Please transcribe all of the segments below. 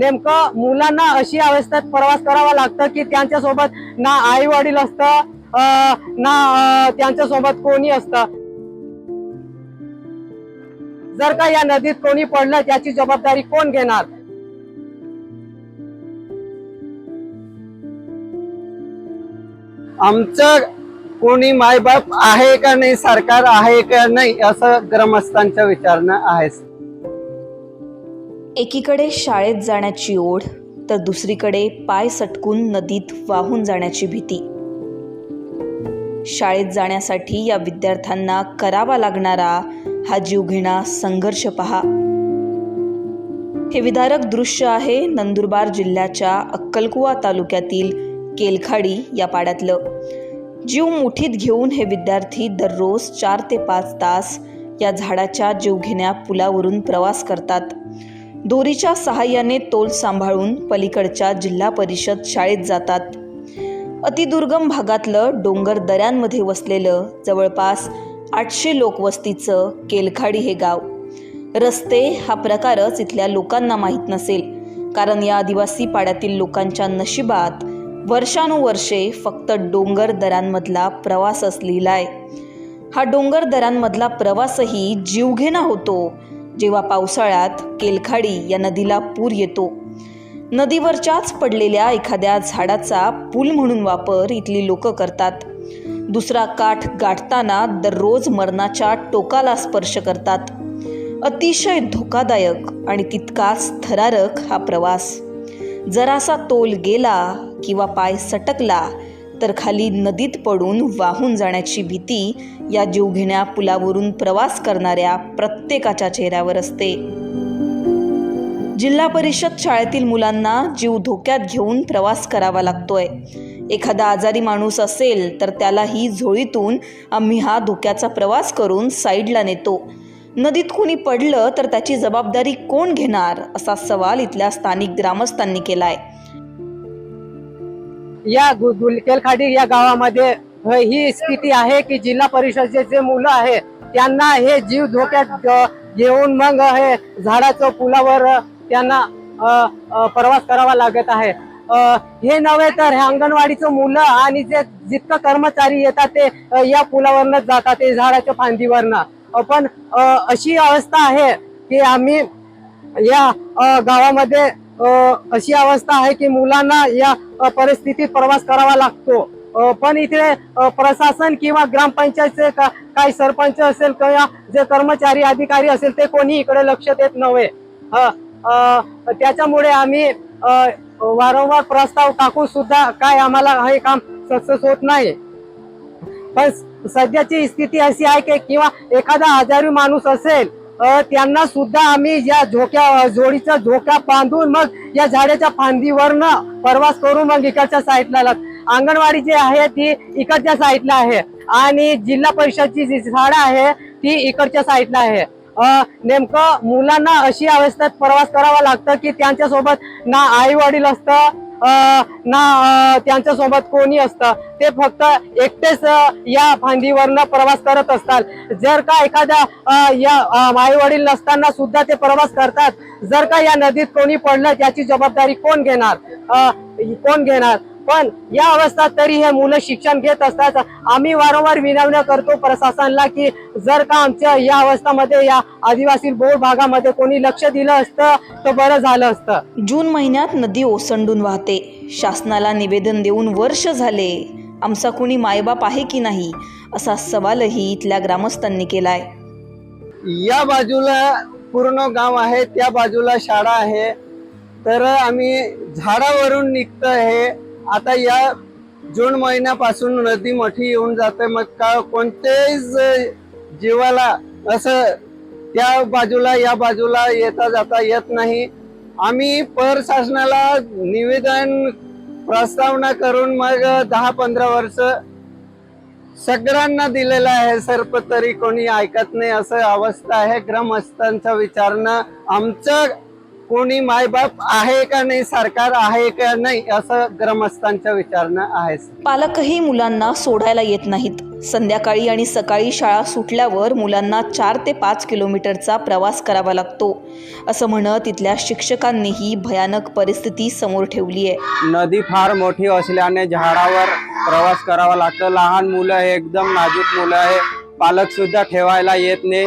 नेमकं मुलांना अशी अवस्थेत प्रवास करावा लागतं की त्यांच्यासोबत ना आई वडील असतं ना त्यांच्यासोबत कोणी असतं? जर का या नदीत कोणी पडलं त्याची जबाबदारी कोण घेणार? आमचं कोणी मायबाप आहे का नाही सरकार आहे का नाही असं ग्रामस्थांच्या विचारणं आहे एकीकडे शाळेत जाण्याची ओढ तर दुसरीकडे पाय सटकून नदीत वाहून जाण्याची भीती. शाळेत जाण्यासाठी या विद्यार्थ्यांना करावा लागणारा हा जीवघेणा संघर्ष पहा. हे विदारक दृश्य आहे नंदुरबार जिल्ह्याच्या अक्कलकुवा तालुक्यातील केलखाडी या पाड्यातलं. जीव मुठीत घेऊन हे विद्यार्थी दररोज चार ते पाच तास या झाडाच्या जीवघेण्या पुलावरून प्रवास करतात. दोरीच्या सहाय्याने तोल सांभाळून पलीकडच्या जिल्हा परिषद शाळेत जातात. अतिदुर्गम भागातलं डोंगर दऱ्यांमध्ये वसलेलं जवळपास आठशे लोकवस्तीचं केलखाडी हे गाव. रस्ते हा प्रकारच इथल्या लोकांना माहीत नसेल कारण या आदिवासी पाड्यातील लोकांच्या नशिबात वर्षानुवर्षे फक्त डोंगर दऱ्यांमधला प्रवासच लिहिलाय. हा डोंगर दऱ्यांमधला प्रवासही जीवघेणा होतो जेव्हा पावसाळ्यात केलखाडी या नदीला पूर येतो. नदीवरच्याच पडलेल्या एखाद्या झाडाचा पूल म्हणून वापर इथली लोक करतात. दुसरा काठ गाठताना दररोज मरणाच्या टोकाला स्पर्श करतात. अतिशय धोकादायक आणि तितकाच थरारक हा प्रवास. जरासा तोल गेला किंवा पाय सटकला तर खाली नदीत पडून वाहून जाण्याची भीती या जीवघेण्या पुलावरून प्रवास करणाऱ्या प्रत्येकाच्या चेहऱ्यावर असते. जिल्हा परिषद शाळेतील मुलांना जीव धोक्यात घेऊन प्रवास करावा लागतोय. एखादा आजारी माणूस असेल तर त्यालाही झोळीतून आम्ही हा धोक्याचा प्रवास करून साईडला नेतो. नदीत कुणी पडलं तर त्याची जबाबदारी कोण घेणार असा सवाल इथल्या स्थानिक ग्रामस्थांनी केलाय. या गु- गुलकेलखाडी या गावामध्ये ही स्थिती आहे की जिल्हा परिषदेचे जे मुलं आहे त्यांना हे जीव धोक्यात घेऊन मग हे झाडाचं पुलावर त्यांना प्रवास करावा लागत आहे. हे नव्हे तर हे अंगणवाडीचं मुलं आणि जे जितकं कर्मचारी येतात ते या पुलावरनच जातात ते झाडाच्या फांदीवरनं. पण अशी अवस्था आहे की आम्ही या गावामध्ये अशी अवस्था आहे की मुलांना या परिस्थितीत प्रवास करावा लागतो. पण इथे प्रशासन किंवा ग्रामपंचायतचे का- काही सरपंच असेल किंवा जे कर्मचारी अधिकारी असेल ते कोणी इकडे लक्ष देत नव्हे. त्याच्यामुळे आम्ही वारंवार प्रस्ताव टाकून सुद्धा काय आम्हाला हे काम सक्सेस होत नाही. पण सध्याची स्थिती अशी आहे की किंवा एखादा आजारी माणूस असेल त्यांना सुद्धा आम्ही या झोक्या जोडीचा झोका बांधून मग या झाडाच्या फांदीवरनं प्रवास करून मग इकडच्या साईडला लाग- अंगणवाडी जी आहे ती इकडच्या साईडला आहे आणि जिल्हा परिषदची जी झाडं आहे ती इकडच्या साईडला आहे. नेमकं मुलांना अशी अवस्थेत प्रवास करावा लागतं की त्यांच्यासोबत ना आई वडील असतं ना अ, त्यांच्यासोबत कोणी असतं ते फक्त एकटेच या फांदीवरनं प्रवास करत असतात. जर का एखाद्या या आई वडील नसताना सुद्धा ते प्रवास करतात जर का या नदीत कोणी पडलं त्याची जबाबदारी कोण घेणार? कोण घेणार? पण या अवस्थेत तरी हे मुलं शिक्षण घेत असतात. आम्ही वारंवार विनवण्या करतो प्रशासनाला की जर का आमच्या या अवस्थामध्ये या आदिवासी बहुल भागामध्ये कोणी लक्ष दिलं असतं तर बरं झालं असतं. जून महिन्यात नदी ओसंडून वाहते. शासनाला निवेदन देऊन वर्ष झाले. आमचा कुणी मायबाप आहे की नाही असा सवालही इथल्या ग्रामस्थांनी केलाय. या बाजूला पूर्ण गाव आहे त्या बाजूला शाळा आहे. तर आम्ही झाडावरून निघत आहे आता या जून महिन्यापासून नदी मोठी येऊन जाते. मग का कोणत्याच जीवाला असं त्या बाजूला या बाजूला येता जाता येत नाही. आम्ही पर शासनाला निवेदन प्रस्तावना करून मग दहा पंधरा वर्ष सगळ्यांना दिलेलं आहे. सर्प तरी कोणी ऐकत नाही असं अवस्था आहे. ग्रामस्थांचा विचारणं आमचं कोणी मायबाप आहे का नाही सरकार आहे का नाही असं ग्रामस्थांच्या विचारणं आहे पालकही मुलांना सोडायला येत नाहीत. संध्याकाळी आणि सकाळी शाळा सुटल्यावर मुलांना चार ते पाच किलोमीटरचा प्रवास करावा लागतो. असं म्हणत इथल्या शिक्षकांनीही भयानक परिस्थिती समोर ठेवली आहे. नदी फार मोठी असल्याने झाडावर प्रवास करावा लागतो. लहान मुलं हे एकदम नाजूक मुलं आहे. पालक सुद्धा ठेवायला येत नाही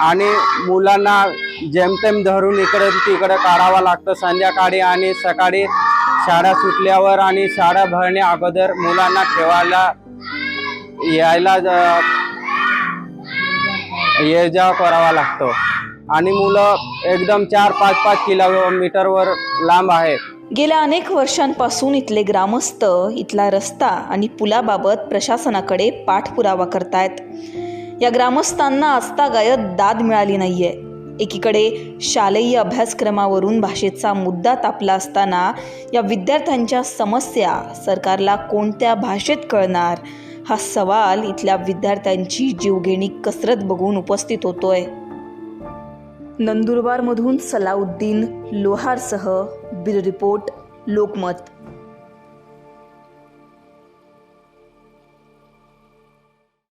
आणि मुलांना जेमतेम धरून इकडे तिकडे काढावं लागतं. संध्याकाळी आणि सकाळी शाळा सुटल्यावर आणि शाळा भरण्या अगोदर मुलांना ठेवायला यायला ये जा करावा लागतो. आणि मुलं एकदम चार पाच पाच किलोमीटरवर लांब आहेत गेल्या अनेक वर्षांपासून इथले ग्रामस्थ इथला रस्ता आणि पुलाबाबत प्रशासनाकडे पाठपुरावा करतायत. या ग्रामस्थांना आजतागायत दाद मिळाली नाहीये. एकीकडे शालेय अभ्यासक्रमावरून भाषेचा मुद्दा तापला असताना या विद्यार्थ्यांच्या समस्या सरकारला कोणत्या भाषेत कळणार? हा सवाल इथल्या विद्यार्थ्यांची जीवघेणी कसरत बघून उपस्थित होतोय. नंदुरबारमधून सलाउद्दीन लोहारसह बिल रिपोर्ट लोकमत.